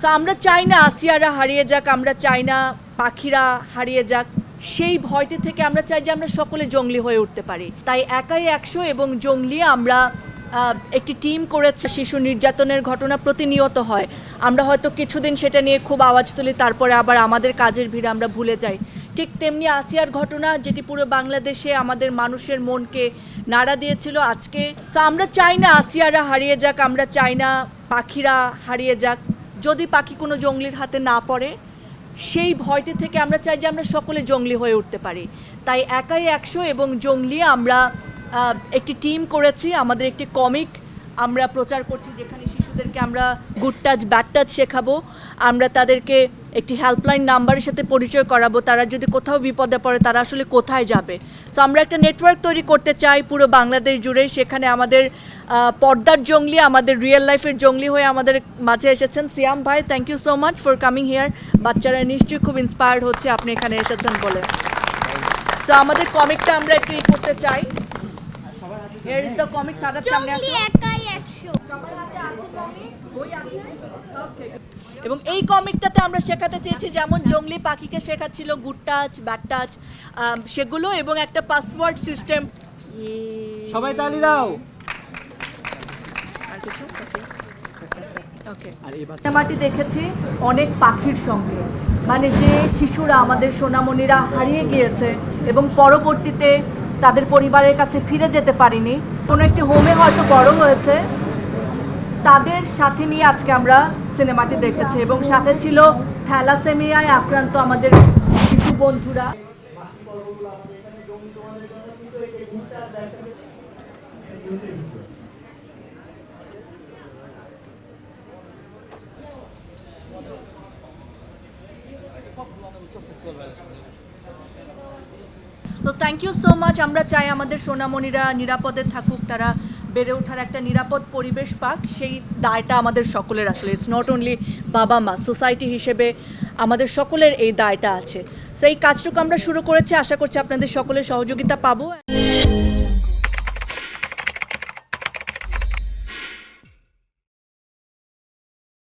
So আমরা চাই না আসিয়ারা হারিয়ে যাক, আমরা চাই না পাখিরা হারিয়ে যাক। সেই ভয়টি থেকে আমরা চাই যে, আমরা সকলে জঙ্গলি হয়ে উঠতে পারি। তাই একাই একশো এবং জঙ্গলি আমরা একটি টিম করেছে, শিশু নির্যাতনের ঘটনা প্রতিনিয়ত হয়। আমরা হয়তো কিছুদিন সেটা নিয়ে খুব আওয়াজ তুলি, তারপরে আবার আমাদের কাজের ভিড়ে আমরা ভুলে যাই। ঠিক তেমনি আসিয়ার ঘটনা, যেটি পুরো বাংলাদেশে আমাদের মানুষের মনকে নাড়া দিয়েছিল আজকে। আমরা চাই না আসিয়ারা হারিয়ে যাক, আমরা চাই না পাখিরা হারিয়ে যাক। যদি পাখি কোনো জঙ্গলির হাতে না পড়ে, সেই ভয়টি থেকে আমরা চাই যে আমরা সকলে জঙ্গলি হয়ে উঠতে পারি। তাই একাই একশো এবং জঙ্গলি আমরা একটি টিম করেছি, আমাদের একটি কমিক আমরা প্রচার করছি, যেখানে শিশুদেরকে আমরা গুড টাচ ব্যাড টাচ শেখাবো। আমরা তাদেরকে একটি হেল্পলাইন নাম্বারের সাথে পরিচয় করাবো, তারা যদি কোথাও বিপদে পড়ে, তারা আসলে কোথায় যাবে? সো আমরা একটা নেটওয়ার্ক তৈরি করতে চাই পুরো বাংলাদেশ জুড়ে। সেখানে আমাদের পর্দার জঙ্গলি আমাদের রিয়েল লাইফের জঙ্গলি হয়ে আমাদের মাঝে এসেছেন সিয়াম ভাই। Thank you so much for coming here বাচ্চারা নিশ্চয়ই খুব ইন্সপায়ার্ড হচ্ছে আপনি এখানে এসেছেন বলে। সো আমাদের কমিকটা আমরা একটু ই করতে চাই। হিয়ার ইজ দ্য কমিক সাদার সামনে জঙ্গলি আসুন একাই একশো। এবং এই কমিকটাতে আমরা শেখাতে চেয়েছি যেমন জঙ্গলি পাখিকে শেখাচ্ছিল গুড টাচ ব্যাড টাচ সেগুলো এবং একটা পাসওয়ার্ড সিস্টেম সবাই তালি দাও। আর কিছু? ওকে মাটি দেখেছি অনেক পাখির সঙ্গে। মানে যে শিশুরা আমাদের সোনামণিরা হারিয়ে গিয়েছে এবং পরবর্তীতে তাদের পরিবারের কাছে ফিরে যেতে পারিনি। কোনো একটি হোমে হয়তো বড় হয়েছে। তাদের সাথে নিয়ে আজকে আমরা সিনেমাটি দেখেছে এবং সাথে ছিল থ্যালাসেমিয়ায় আক্রান্ত আমাদের শিশু বন্ধুরা। তো থ্যাংক ইউ সো মাচ আমরা চাই আমাদের সোনামণিরা নিরাপদে থাকুক, তারা বেড়ে ওঠার একটা নিরাপদ পরিবেশ পাক, সেই দায়টা আমাদের সকলের আসলে। ইটস নট অনলি বাবা, মা সোসাইটি হিসেবে আমাদের সকলের এই দায়টা আছে। তো এই কাজটুকু আমরা শুরু করেছি। আশা করছি আপনাদের সকলের সহযোগিতা পাবো।